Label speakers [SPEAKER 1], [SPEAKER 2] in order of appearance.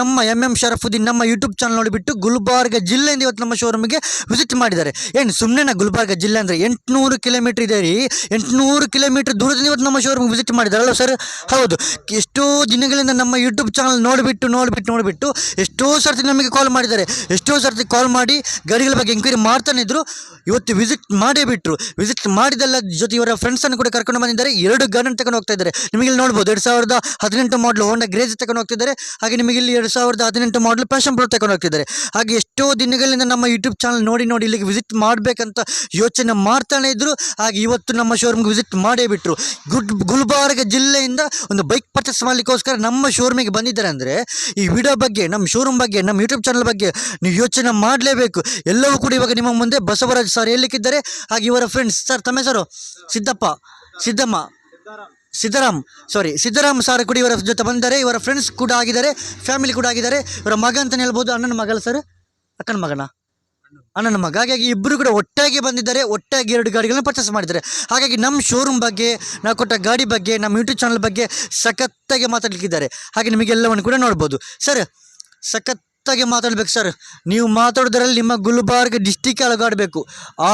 [SPEAKER 1] ನಮ್ಮ M M Sharafuddin ನಮ್ಮ YouTube channel ನೋಡಿಬಿಟ್ಟು ಗುಲ್ಬರ್ಗ ಜಿಲ್ಲೆಯಿಂದ ಇವತ್ತು ನಮ್ಮ ಶೋರೂಮಿಗೆ ವಿಸಿಟ್ ಮಾಡಿದ್ದಾರೆ. ಏನು ಸುಮ್ಮನೆ ಗುಲ್ಬರ್ಗ ಜಿಲ್ಲೆ ಅಂದರೆ ಎಂಟುನೂರು ಕಿಲೋಮೀಟರ್ ಇದೆ ರೀ. ಎಂಟುನೂರು ಕಿಲೋಮೀಟರ್ ದೂರದಿಂದ ಇವತ್ತು ನಮ್ಮ ಶೋರೂಮ್ಗೆ ವಿಸಿಟ್ ಮಾಡಿದಾರಲ್ಲ ಸರ್ ಹೌದು. ಎಷ್ಟೋ ದಿನಗಳಿಂದ ನಮ್ಮ ಯೂಟ್ಯೂಬ್ ಚಾನಲ್ ನೋಡಿಬಿಟ್ಟು ನೋಡಿಬಿಟ್ಟು ನೋಡಿಬಿಟ್ಟು ಎಷ್ಟೋ ಸರ್ತಿ ನಮಗೆ ಕಾಲ್ ಮಾಡಿದ್ದಾರೆ. ಎಷ್ಟೋ ಸರ್ತಿ ಕಾಲ್ ಮಾಡಿ ಗಾಡಿಗಳ ಬಗ್ಗೆ ಎಂಕ್ವೈರಿ ಮಾಡ್ತಾನೆ ಇದ್ರು. ಇವತ್ತು ವಿಸಿಟ್ ಮಾಡೇ ಬಿಟ್ಟರು ವಿಸಿಟ್ ಮಾಡಿದಲ್ಲ ಜೊತೆ ಇವರ ಫ್ರೆಂಡ್ಸನ್ನು ಕೂಡ ಕರ್ಕೊಂಡು ಬಂದಿದ್ದಾರೆ. ಎರಡು ಗಾರ್ಡನ್ ತಗೊಂಡು ಹೋಗ್ತಾ ಇದ್ದಾರೆ. ನಿಮಗೆ ಇಲ್ಲಿ ನೋಡ್ಬೋದು ಎರಡು ಸಾವಿರದ ಹದಿನೆಂಟು ಮಾಡಲು ಹೋಂಡ ಗ್ರೇಜ್ ತಗೊಂಡು ಹೋಗ್ತಿದ್ದಾರೆ. ಹಾಗೆ ನಿಮಗೆ ಇಲ್ಲಿ ಎರಡು ಸಾವಿರದ ಹದಿನೆಂಟು ಮಾಡಲು ಪ್ಯಾಷನ್ ಪ್ರೋ ತಗೊಂಡು ಹೋಗ್ತಿದ್ದಾರೆ. ಹಾಗೆ ಎಷ್ಟೋ ದಿನಗಳಿಂದ ನಮ್ಮ ಯೂಟ್ಯೂಬ್ ಚಾನಲ್ ನೋಡಿ ನೋಡಿ ಇಲ್ಲಿಗೆ ವಿಸಿಟ್ ಮಾಡಬೇಕಂತ ಯೋಚನೆ ಮಾಡ್ತಾನೆ ಇದ್ರು. ಹಾಗೆ ಇವತ್ತು ನಮ್ಮ ಶೋರೂಮ್ಗೆ ವಿಸಿಟ್ ಮಾಡೇ ಬಿಟ್ಟರು ಗುಡ್, ಗುಲ್ಬರ್ಗ ಜಿಲ್ಲೆಯಿಂದ ಒಂದು ಬೈಕ್ ಪರ್ಚೇಸ್ ಮಾಡಲಿಕ್ಕೋಸ್ಕರ ನಮ್ಮ ಶೋರೂಮಿಗೆ ಬಂದಿದ್ದಾರೆ ಅಂದರೆ ಈ ವಿಡಿಯೋ ಬಗ್ಗೆ, ನಮ್ಮ ಶೋರೂಮ್ ಬಗ್ಗೆ, ನಮ್ಮ ಯೂಟ್ಯೂಬ್ ಚಾನಲ್ ಬಗ್ಗೆ ನೀವು ಯೋಚನೆ ಮಾಡಲೇಬೇಕು. ಎಲ್ಲವೂ ಕೂಡ ಇವಾಗ ನಿಮ್ಮ ಮುಂದೆ ಬಸವರಾಜ್ ಸರ್ ಹೇಳಲಿಕ್ಕಿದ್ದಾರೆ ಹಾಗೆ ಇವರ ಫ್ರೆಂಡ್ಸ್ ಸರ್, ತಮ್ಮ ಹೆಸರು? ಸಿದ್ದಪ್ಪ. ಸಿದ್ದಮ್ಮ. ಸಿದ್ದರಾಮ್. ಸಾರಿ ಸಿದ್ದರಾಮ್ ಸರ್ ಕೂಡ ಇವರ ಜೊತೆ ಬಂದಿದ್ದಾರೆ ಇವರ ಫ್ರೆಂಡ್ಸ್ ಕೂಡ ಆಗಿದ್ದಾರೆ ಫ್ಯಾಮಿಲಿ ಕೂಡ ಆಗಿದ್ದಾರೆ. ಇವರ ಮಗ ಅಂತಲೇ ಹೇಳ್ಬೋದು. ಅಣ್ಣನ ಮಗಲ್ಲ ಸರ್ ಅಕ್ಕನ ಮಗನ? ಅಣ್ಣನ ಮಗ. ಹಾಗಾಗಿ ಇಬ್ಬರು ಕೂಡ ಒಟ್ಟಾಗಿ ಬಂದಿದ್ದಾರೆ, ಒಟ್ಟಾಗಿ ಎರಡು ಗಾಡಿಗಳನ್ನ ಪರ್ಚೇಸ್ ಮಾಡಿದ್ದಾರೆ. ಹಾಗಾಗಿ ನಮ್ಮ ಶೋರೂಮ್ ಬಗ್ಗೆ, ನಾವು ಕೊಟ್ಟ ಗಾಡಿ ಬಗ್ಗೆ ನಮ್ಮ ಯೂಟ್ಯೂಬ್ ಚಾನಲ್ ಬಗ್ಗೆ ಸಖತ್ತಾಗಿ ಮಾತಾಡ್ಲಿಕ್ಕಿದ್ದಾರೆ. ಹಾಗೆ ನಿಮಗೆಲ್ಲವನ್ನು ಕೂಡ ನೋಡ್ಬೋದು. ಸರ್ ಸಖತ್ತಾಗಿ ಮಾತಾಡ್ಬೇಕು ಸರ್. ನೀವು ಮಾತಾಡೋದ್ರಲ್ಲಿ ನಿಮ್ಮ ಗುಲ್ಬರ್ಗ ಡಿಸ್ಟಿಕ್ ಅಳಗಾಡಬೇಕು ಆ